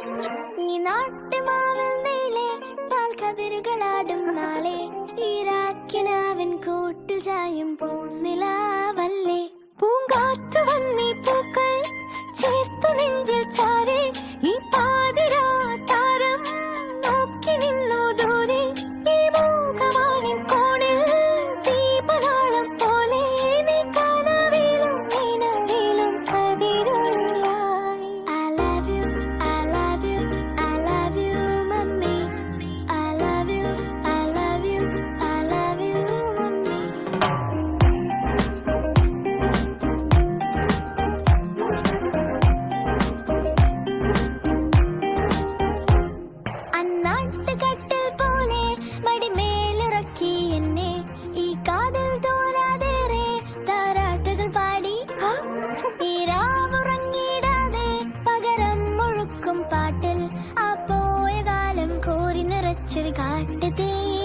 ഈ നാട്ടുമാവിൽ നീളെ പാൽക്കതിരുകളാടും നാളെ. ഈ രാക്കിനാവിൻ കൂട്ടിൽ ചായും പൂന്നിലാവല്ലേ പൂങ്കാറ്റു വന്നീ പൂക്കൾ ചേർത്ത് നെഞ്ചിൽ ചാ காட்டுதே